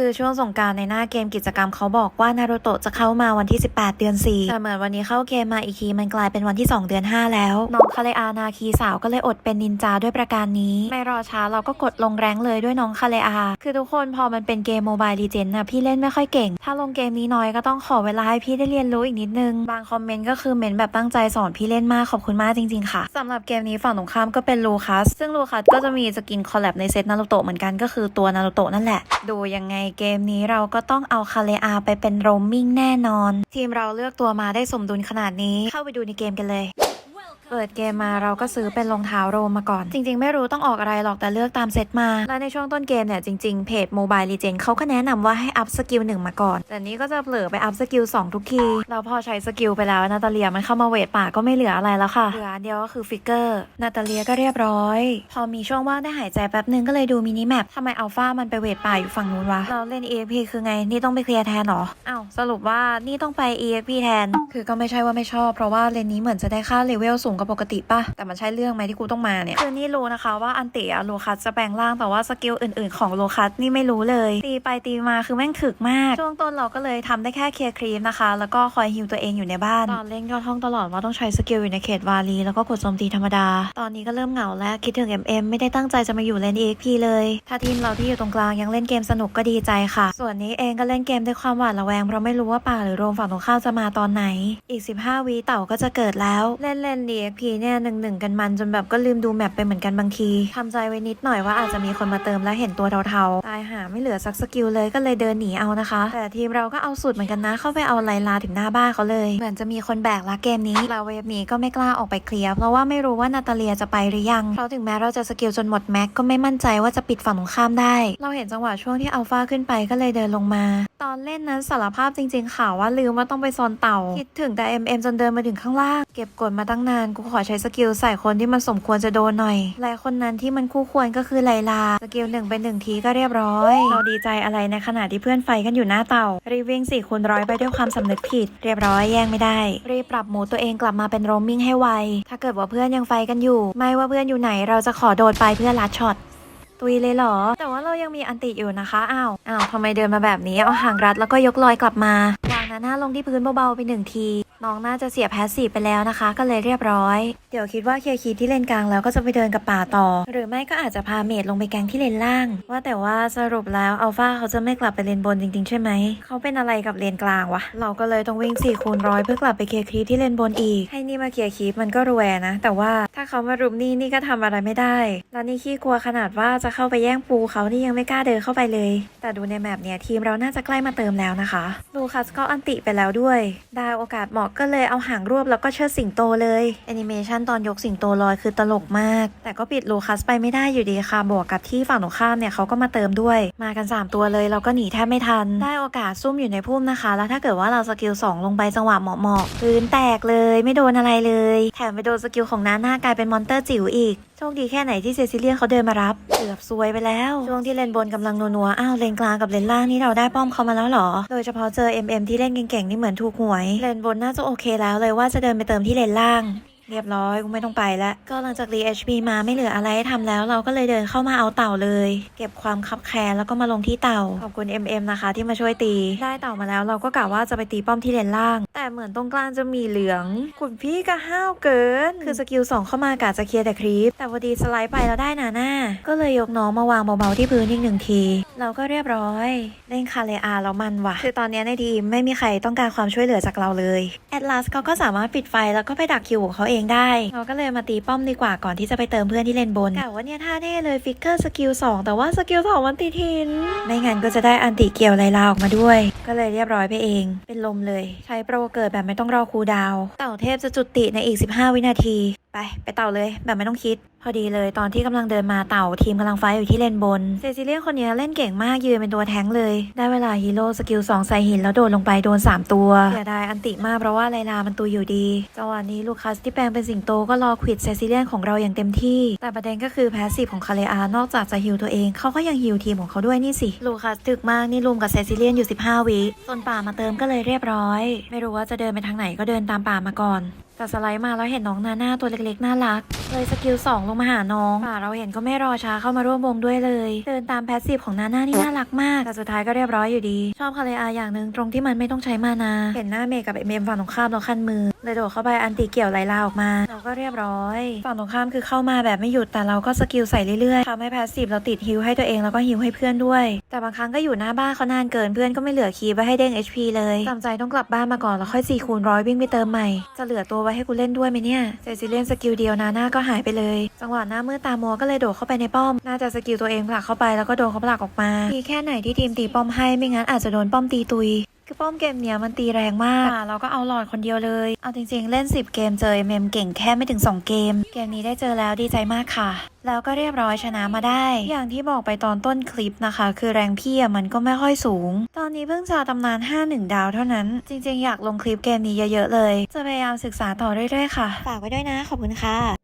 คือช่วงสงการในหน้าเกมกิจกรรมเขาบอกว่านารูโตะจะเข้ามาวันที่ 18 เดือน 4 แต่เหมือนวันนี้เข้าเกมมาอีกทีมันกลายเป็นวันที่ 2 เดือน 5 แล้ว น้องคาเลอานาคีสาวก็เลยอดเป็นนินจาด้วยประการนี้ ไม่รอช้าเราก็กดลงแรงเลยด้วยน้องคาเลอา คือทุกคนพอมันเป็นเกมโมบายลีเจนน่ะพี่เล่นไม่ค่อยเก่ง ถ้าลงเกมนี้น้อยก็ต้องขอเวลาให้พี่ได้เรียนรู้อีกนิดนึง บางคอมเมนต์ก็คือเมนแบบตั้งใจสอนพี่เล่นมากขอบคุณมากจริงๆค่ะสำหรับเกมนี้ฝั่งตรงข้ามก็เป็นลูคัสซึ่งลูคัสก็จะมีสกินคอลแลบในเซตนารูโตะเหมือนกันก็คือตัวนารูโตะนั่นแหละ ดูยังไงเกมนี้เราก็ต้องเอาคาเลอาไปเป็นโรมมิ่งแน่นอน ทีมเราเลือกตัวมาได้สมดุลขนาดนี้เข้าไปดูในเกมกันเลย เปิดเกมมาเราก็ซื้อเป็นรองเท้าโรมมาก่อน จริง ๆ ไม่รู้ต้องออกอะไรหรอกแต่เลือกตามเซตมา และในช่วงต้นเกมเนี่ยจริง ๆ เพจโมบายลีเจนเขาก็แนะนำว่าให้อัพสกิลหนึ่งมาก่อน แต่นี้ก็จะเผลอไปอัพสกิล2ทุกทีแล้วพอใช้สกิลไปแล้วนาตาเลียมันเข้ามาเวทป่าก็ไม่เหลืออะไรแล้วค่ะเหลืออันเดียวก็คือฟิกเกอร์นาตาเลียก็เรียบร้อย พอมีช่วงว่างได้หายใจแป๊บนึงก็เลยดูมินิแมปทำไมอัลฟามันไปเวทป่าอยู่ฝั่งนู้นวะเราเล่น EXP คือไงนี่ต้องไปเคลียร์แทนเหรออ้าวสรุปว่านี่ต้องไป EXP แทน คือก็ไม่ใช่ว่าไม่ชอบ เพราะว่าเลนนี้เหมือนจะได้ค่าเลเวลสูงกว่าปกติป่ะ แต่มันใช่เรื่องไหมที่กูต้องมาเนี่ย คือนี่รู้นะคะว่าอันติอะโลคัสจะแปลงร่างแต่ว่าสกิลอื่นๆ ของโลคัสนี่ไม่รู้เลย ตีไปตีมาคือแม่งถึกมาก ช่วงต้นเราก็เลยทำได้แค่เคลียร์ครีมนะคะ แล้วก็คอยฮิวตัวเองอยู่ในบ้าน ตอนเล่นก็ท่องตลอดว่าต้องใช้สกิลอยู่ในเขตวาลีแล้วก็กดโจมตีธรรมดา ตอนนี้ก็เริ่มเหงาแล้วคิดถึง MM ไม่ได้ตั้งใจจะมาอยู่เล่น EXP เลย ถ้าทีมเราที่อยู่ตรงกลางยังเล่นเกมสนุกก็ดีใจค่ะ ส่วนนี้เองก็เล่นเกมด้วยความหวาดระแวงเพราะไม่รู้ว่าป่าหรือโรมฝั่งตรงข้ามจะมาตอนไหน อีก 15วีเต่าก็จะเกิดแล้ว เล่นเล่น EXP เนี่ยหนึ่งหนึ่งกันมันจนแบบก็ลืมดูแมปไปเหมือนกันบางทีทำใจไว้นิดหน่อยว่าอาจจะมีคนมาเติมแล้วเห็นตัวเทาๆตายหาไม่เหลือสักสกิลเลยก็เลยเดินหนีเอานะคะ แต่ทีมเราก็เอาสุดเหมือนกันนะ เข้าไปเอาไลลาถึงหน้าบ้านเขาเลย เหมือนจะมีคนแบกละเกมนี้เราเวฟนี้ก็ไม่กล้าออกไปเคลียร์เพราะว่าไม่รู้ว่านาตาเลียจะไปหรือยังเพราะถึงแม้เราจะสกิลจนหมดแม็กก็ไม่มั่นใจว่าจะปิดฝั่งตรงข้ามได้ เราเห็นจังหวะช่วงที่อัลฟาขึ้นไปก็เลยเดินลงมา ตอนเล่นนั้นสารภาพจริงๆค่ะว่าลืมว่าต้องไปโซนเต่าคิดถึงแต่ MM จนเดินมาถึงข้างล่างเก็บกดมาตั้งนานกูขอใช้สกิลใส่คนที่มันสมควรจะโดนหน่อยและคนนั้นที่มันคู่ควรก็คือไลลา สกิลหนึ่งเป็นหนึ่งทีก็เรียบร้อย เราดีใจอะไรในขณะที่เพื่อนไฟกันอยู่หน้าเต่ารีวิ่งสี่คูณร้อยไปด้วยความสำนึกผิด เรียบร้อยแย่งไม่ได้ รีบปรับหมดตัวเองกลับมาเป็นโรมมิ่งให้ไว ถ้าเกิดว่าเพื่อนยังไฟกันอยู่ ไม่ว่าเพื่อนอยู่ไหนเราจะขอโดดไปเพื่อลัดช็อตตุยเลยเหรอ แต่ว่าเรายังมีอันติอยู่นะคะ อ้าว อ้าวทำไมเดินมาแบบนี้ เอาหางรัดแล้วก็ยกลอยกลับมาวางหน้าหน้าลงที่พื้นเบาๆไปหนึ่งที น้องน่าจะเสียแพสซีฟไปแล้วนะคะ ก็เลยเรียบร้อย เดี๋ยวคิดว่าเคลียร์คีที่เลนกลางแล้วก็จะไปเดินกับป่าต่อ หรือไม่ก็อาจจะพาเมดลงไปแกงที่เลนล่าง ว่าแต่ว่าสรุปแล้วอัลฟาเขาจะไม่กลับไปเลนบนจริงๆ ใช่ไหม เขาเป็นอะไรกับเลนกลางวะ เราก็เลยต้องวิ่ง4ี่คูณร้อยเพื่อกลับไปเคลียร์คีที่เลนบนอีก ให้นี่มาเคลียร์คีมันก็รวยนะ แต่ว่าถ้าเขามารุมนี่นี่ก็ทำอะไรไม่ได้ แล้วนี่ขี้กลัวขนาดว่าจะเข้าไปแย่งปูเขานี่ยังไม่กล้าเดินเข้าไปเลย แต่ดูในแมปเนี่ยทีมเราน่าจะใกล้มาเติมแล้วนะคะ ลูคัสก็อันติไปแล้วด้วย ได้โอกาสเหมาะก็เลยเอาหางรวบแล้วก็เชิดสิงโตเลยแอนิเมชันตอนยกสิงโตลอยคือตลกมาก แต่ก็ปิดลูคัสไปไม่ได้อยู่ดีค่ะบวกกับที่ฝั่งตรงข้ามเนี่ยเขาก็มาเติมด้วย มากัน 3 ตัวเลยเราก็หนีแทบไม่ทัน ได้โอกาสซุ่มอยู่ในพุ่มนะคะ แล้วถ้าเกิดว่าเราสกิล 2 ลงไปจังหวะเหมาะๆพื้นแตกเลย ไม่โดนอะไรเลย แถมไปโดนสกิลของน้าหน้ากลายเป็นมอนเตอร์จิ๋วอีก โชคดีแค่ไหนที่เซซิเลียนเขาเดินมารับ เกือบซวยไปแล้ว ช่วงที่เลนบนกำลังนัวๆ อ้าวเลนกลางกับเลนล่างนี่เราได้ป้อมเขามาแล้วเหรอ โดยเฉพาะเจอ MM ที่เล่นเก่งๆนี่เหมือนถูกหวย เลนบนน่าจะโอเคแล้วเลยว่าจะเดินไปเติมที่เลนล่าง เรียบร้อยกูไม่ต้องไปแล้ว ก็หลังจากรี HP มาไม่เหลืออะไรให้ทำแล้วเราก็เลยเดินเข้ามาเอาเต่าเลย เก็บความคับแค้นแล้วก็มาลงที่เต่า ขอบคุณ MM นะคะ ที่มาช่วยตี ได้เต่ามาแล้วเราก็กะว่าจะไปตีป้อมที่เลนล่าง แต่เหมือนตรงกลางจะมีเหลือง คุณพี่ก็ห้าวเกิน คือสกิลสองเข้ามากะจะเคลียร์แต่ครีป แต่พอดีสไลด์ไปแล้วได้นาหน้า ก็เลยยกน้องมาวางเบาๆที่พื้นอีกหนึ่งที เราก็เรียบร้อย เล่นคาเลอาแล้วมันว่ะ คือตอนนี้ในทีมไม่มีใครต้องการความช่วยเหลือจากเราเลย แอดลาสเขาก็สามารถปิดไฟแล้วก็ไปดักคิวของเขาเองได้ เราก็เลยมาตีป้อมดีกว่าก่อนที่จะไปเติมเพื่อนที่เลนบนแต่ว่าเนี่ยท่าเน่เลยฟิกเกอร์สกิล2แต่ว่าสกิล2มันติดหินไม่งั้นก็จะได้อันติเกียวไลลาออกมาด้วย ก็เลยเรียบร้อยไปเอง เป็นลมเลย ใช้โปรเกิดแบบไม่ต้องรอคูดาว เต่าเทพจะจุติในอีก 15 วินาที ไปไปเต่าเลยแบบไม่ต้องคิด พอดีเลยตอนที่กำลังเดินมาเต่าทีมกำลังไฟอยู่ที่เลนบนเซซิเลียนคนนี้เล่นเก่งมากยืนเป็นตัวแท้งเลย ได้เวลาฮีโร่สกิล2ใส่หินแล้วโดดลงไปโดน 3 ตัวเสียดายอันติมากเพราะว่าไลลามันตัวอยู่ดีจังหวะนี้ลูคัสที่แปลงเป็นสิงโตก็รอควิดเซซิเลียนของเราอย่างเต็มที่ แต่ประเด็นก็คือแพสซีฟของคาเลอานอกจากจะฮิวตัวเองเขาก็ยังฮิวทีมของเขาด้วยนี่สิลูคัสถึกมากนี่ลุมกับเซซิเลียนอยู่ 15 วิส่วนป่ามาเติมก็เลยเรียบร้อย ไม่รู้ว่าจะเดินไปทางไหนก็เดินตามป่ามาก่อน แต่สไลด์มาแล้วเห็นน้องนาหน่าตัวเล็กๆ น่ารัก เลยสกิลสองลงมาหาน้องป่าเราเห็นก็ไม่รอช้าเข้ามาร่วมวงด้วยเลย เดินตามแพสซีฟของนาหน่านี่น่ารักมาก แต่สุดท้ายก็เรียบร้อยอยู่ดี ชอบคาเลอาอย่างหนึ่งตรงที่มันไม่ต้องใช้มานา เห็นหน้าเมย์กับเอ็มมฝั่งตรงข้ามแล้วคันมือ เลยโดดเข้าไปอันตีเกี่ยวไลลาออกมา เราก็เรียบร้อย ฝั่งตรงข้ามคือเข้ามาแบบไม่หยุดแต่เราก็สกิลใส่เรื่อยๆทำให้แพสซีฟเราติดฮิวให้ตัวเองแล้วก็ฮิวให้เพื่อนด้วย แต่บางครั้งก็อยู่หน้าบ้านเขานานเกินเพื่อนก็ไม่เหลือคีย์ไว้ให้เด้ง HP เลยจำใจต้องกลับบ้านมาก่อนแล้วค่อย4คูณร้อยวิ่งไปเติมใหม่จะเหลือตัวว้ให้กูเล่นด้วยไหมเนี่ยเซซิเลียนสกิลเดียวนาน่าก็หายไปเลย จังหวะหน้ามืดตามัวก็เลยโดดเข้าไปในป้อม น่าจะสกิลตัวเองผลักเข้าไปแล้วก็โดนเขาผลักออกมาดีแค่ไหนที่ทีมตีป้อมให้ไม่งั้นอาจจะโดนป้อมตีตุย ป้อมเกมเนี้ยมันตีแรงมากอะเราก็เอาหลอดคนเดียวเลย เอาจริงๆ เล่น 10 เกมเจอเมมเก่งแค่ไม่ถึง 2 เกม เกมนี้ได้เจอแล้วดีใจมากค่ะ แล้วก็เรียบร้อยชนะมาได้ อย่างที่บอกไปตอนต้นคลิปนะคะ คือแรงพี่อะมันก็ไม่ค่อยสูง ตอนนี้เพิ่งจะตำนาน 5-1 ดาวเท่านั้น จริง ๆ อยากลงคลิปเกมนี้เยอะๆเลย จะพยายามศึกษาต่อเรื่อยๆค่ะ ฝากไว้ด้วยนะ ขอบคุณค่ะ